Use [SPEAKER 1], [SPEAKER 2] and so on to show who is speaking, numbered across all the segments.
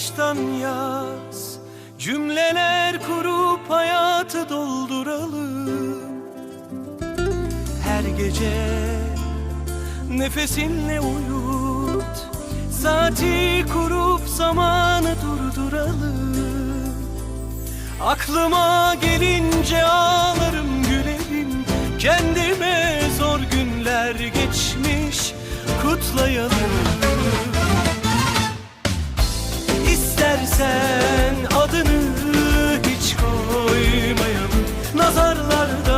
[SPEAKER 1] Baştan yaz Cümleler kurup hayatı dolduralım. Her gece nefesinle uyut Saati kurup zamanı durduralım. Aklıma gelince ağlarım gülerim Kendime zor günler geçmiş kutlayalım İstersen adını hiç koymayalım. Nazarlardan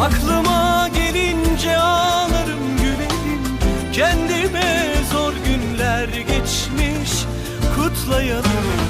[SPEAKER 1] Aklıma gelince ağlarım gülerim. Kendime zor günler geçmiş. Kutlayalım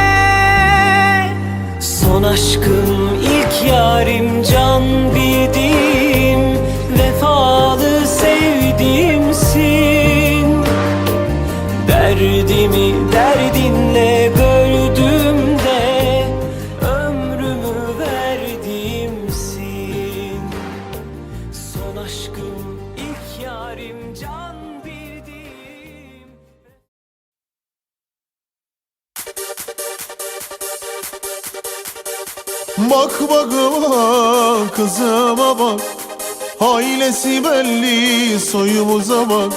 [SPEAKER 1] aşkım ilk yarim can bildim
[SPEAKER 2] Ailesi belli soyumuza bak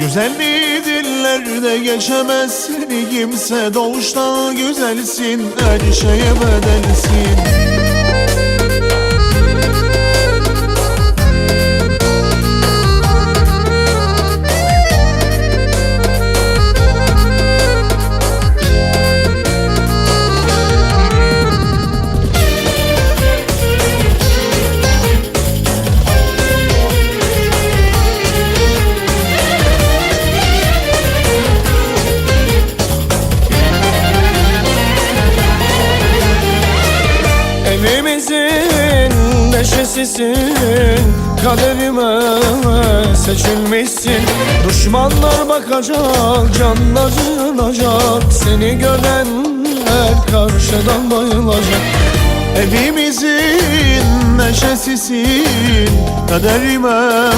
[SPEAKER 2] Güzelliği dillerde geçemez seni kimse Doğuştan güzelsin her şeye bedelsin
[SPEAKER 3] neşesisin Kaderime seçilmişsin. Düşmanlar bakacak, canlar yanacak Seni görenler karşıdan bayılacak.
[SPEAKER 2] Evimizin neşesisin Kaderime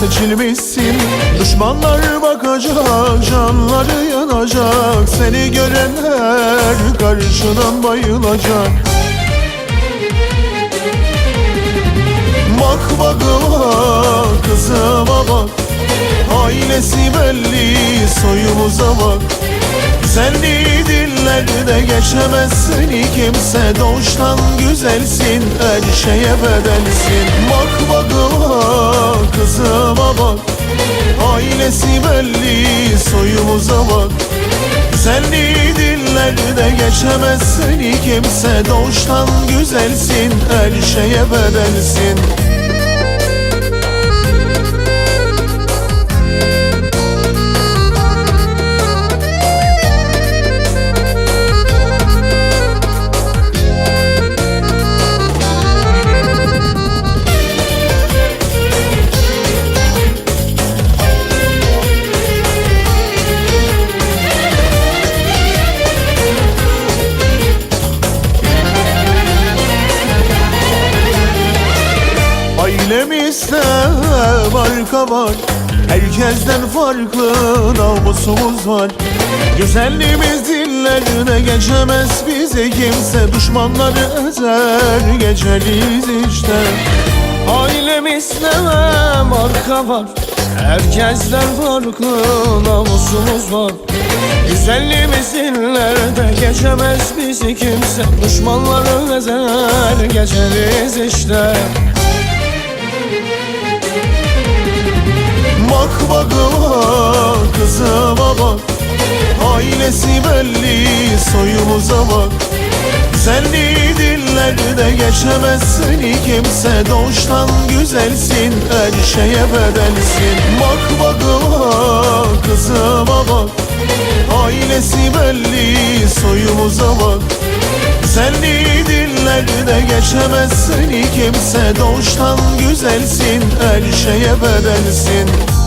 [SPEAKER 2] seçilmişsin. Düşmanlar bakacak Canları yanacak Seni görenler karşıdan bayılacak Bak bakıma kızıma bak. Ailesi belli soyumuza bak. Güzelliği dillerde geçemez seni kimse Doğuştan güzelsin her şeye bedelsin. Bak bakıma kızıma bak. Ailesi belli soyumuza bak Güzelliği dillerde geçemez seni kimse Doğuştan güzelsin her şeye bedelsin Ailemizde marka var. Herkesten farklı namusumuz var. Güzelliğimiz dillerine geçemez bize kimse. Düşmanları ezer geçeriz işte.
[SPEAKER 3] Ailemizde marka var? Herkesten farklı namusumuz var. Güzelliğimiz illerde geçemez bizi kimse. Düşmanları ezer geçeriz işte
[SPEAKER 2] Bak bakıma kızıma bak. Ailesi belli soyumuza bak. Güzelliği dillerde geçemez seni kimse Doğuştan güzelsin her şeye bedelsin. Bak bakıma kızıma bak. Ailesi belli soyumuza bak. Güzelliği dillerde geçemez seni kimse Doğuştan güzelsin her şeye bedelsin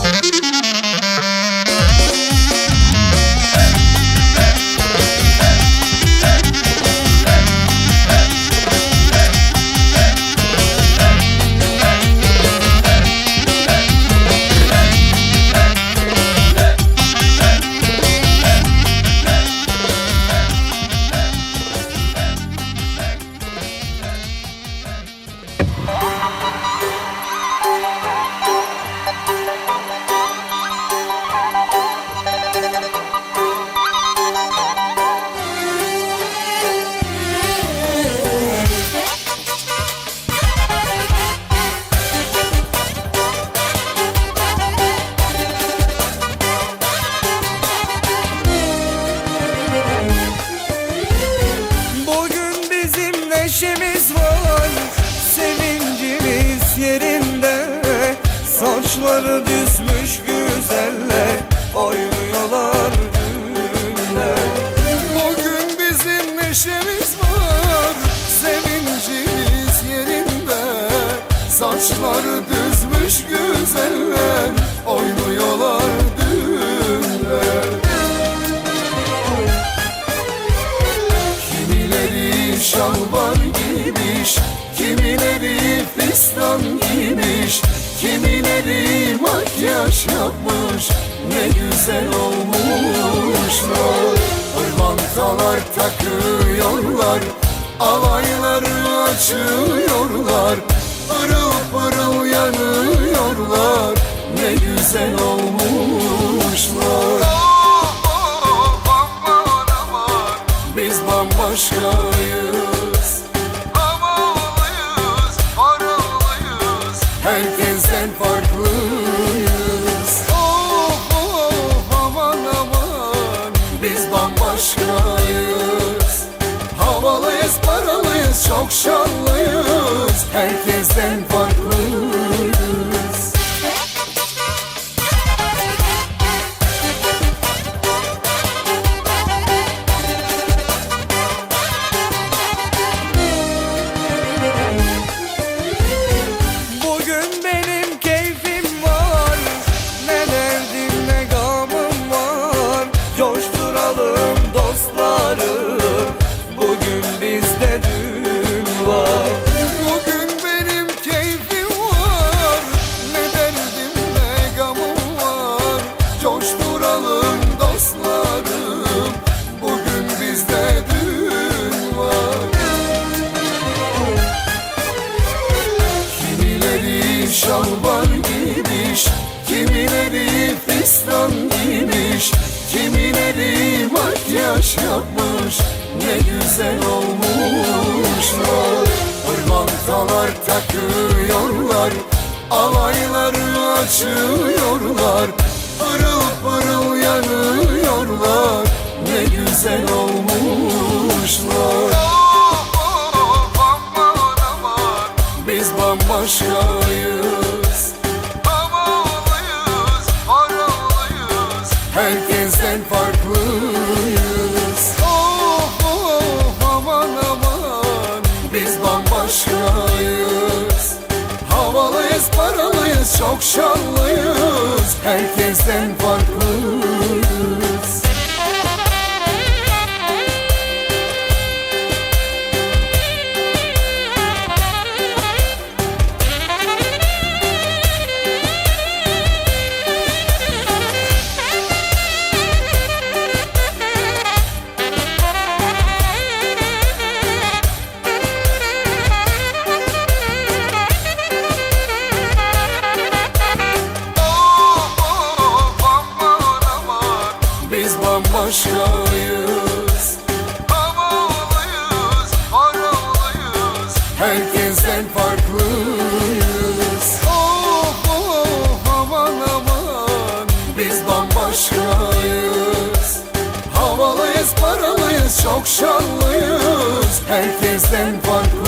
[SPEAKER 4] Düzmüş güzeller Oynuyorlar düğünde Bugün bizim neşemiz var Sevincimiz yerinde. Saçları düzmüş güzeller Oynuyorlar düğünde Kimileri şalvar giymiş Kimileri fistan giymiş Kimileri makyaj yapmış Ne güzel olmuşlar. Pırlantalar takıyorlar Alayları açıyorlar. Pırıl pırıl yanıyorlar Ne güzel olmuşlar. Biz bambaşkayız. ayrıyız Oh oh Havalıyız paralıyız çok şanlıyız. Herkesten farklıyız. güzel olmuşlar. Pırlantalar takıyorlar Alayları açıyorlar. Pırıl pırıl yanıyorlar Ne güzel olmuşlar. Biz bambaşkayız. Havalıyız, paralıyız Herkesten farklıyız. çok şanlıyız Herkesten farklıyız çok şanlıyız. Herkesten
[SPEAKER 3] farklı